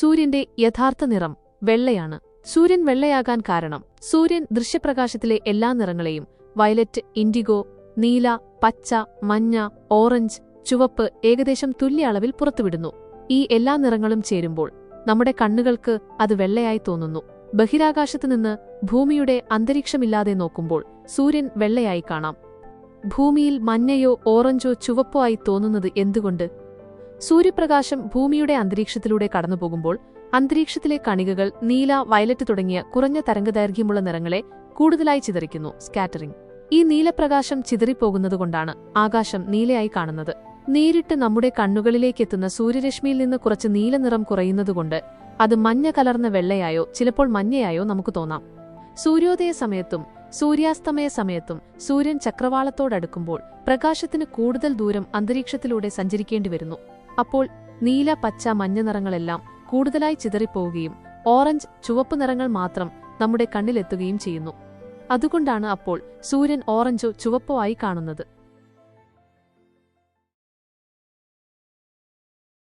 സൂര്യന്റെ യഥാർത്ഥ നിറം വെള്ളയാണ്. സൂര്യൻ വെള്ളയാകാൻ കാരണം സൂര്യൻ ദൃശ്യപ്രകാശത്തിലെ എല്ലാ നിറങ്ങളെയും വയലറ്റ് ഇൻഡിഗോ നീല പച്ച മഞ്ഞ ഓറഞ്ച് ചുവപ്പ് ഏകദേശം തുല്യ അളവിൽ പുറത്തുവിടുന്നു. ഈ എല്ലാ നിറങ്ങളും ചേരുമ്പോൾ നമ്മുടെ കണ്ണുകൾക്ക് അത് വെള്ളയായി തോന്നുന്നു. ബഹിരാകാശത്ത് നിന്ന് ഭൂമിയുടെ അന്തരീക്ഷമില്ലാതെ നോക്കുമ്പോൾ സൂര്യൻ വെള്ളയായി കാണാം. ഭൂമിയിൽ മഞ്ഞയോ ഓറഞ്ചോ ചുവപ്പോ ആയി തോന്നുന്നത് എന്തുകൊണ്ട്? സൂര്യപ്രകാശം ഭൂമിയുടെ അന്തരീക്ഷത്തിലൂടെ കടന്നുപോകുമ്പോൾ അന്തരീക്ഷത്തിലെ കണികകൾ നീല വയലറ്റ് തുടങ്ങിയ കുറഞ്ഞ തരംഗദൈർഘ്യമുള്ള നിറങ്ങളെ കൂടുതലായി ചിതറിക്കുന്നു സ്കാറ്ററിംഗ്. ഈ നീലപ്രകാശം ചിതറിപ്പോകുന്നതുകൊണ്ടാണ് ആകാശം നീലയായി കാണുന്നത്. നേരിട്ട് നമ്മുടെ കണ്ണുകളിലേക്കെത്തുന്ന സൂര്യരശ്മിയിൽ നിന്ന് കുറച്ച് നീലനിറം കുറയുന്നതുകൊണ്ട് അത് മഞ്ഞ കലർന്ന വെള്ളയായോ ചിലപ്പോൾ മഞ്ഞയായോ നമുക്ക് തോന്നാം. സൂര്യോദയ സമയത്തും സൂര്യാസ്തമയ സമയത്തും സൂര്യൻ ചക്രവാളത്തോടടുക്കുമ്പോൾ പ്രകാശത്തിന് കൂടുതൽ ദൂരം അന്തരീക്ഷത്തിലൂടെ സഞ്ചരിക്കേണ്ടി വരുന്നു അപ്പോൾ നീല പച്ച മഞ്ഞ നിറങ്ങളെല്ലാം കൂടുതലായി ചിതറിപ്പോവുകയും ഓറഞ്ച് ചുവപ്പ് നിറങ്ങൾ മാത്രം നമ്മുടെ കണ്ണിലെത്തുകയും ചെയ്യുന്നു. അതുകൊണ്ടാണ് അപ്പോൾ സൂര്യൻ ഓറഞ്ചോ ചുവപ്പോ ആയി കാണുന്നത്.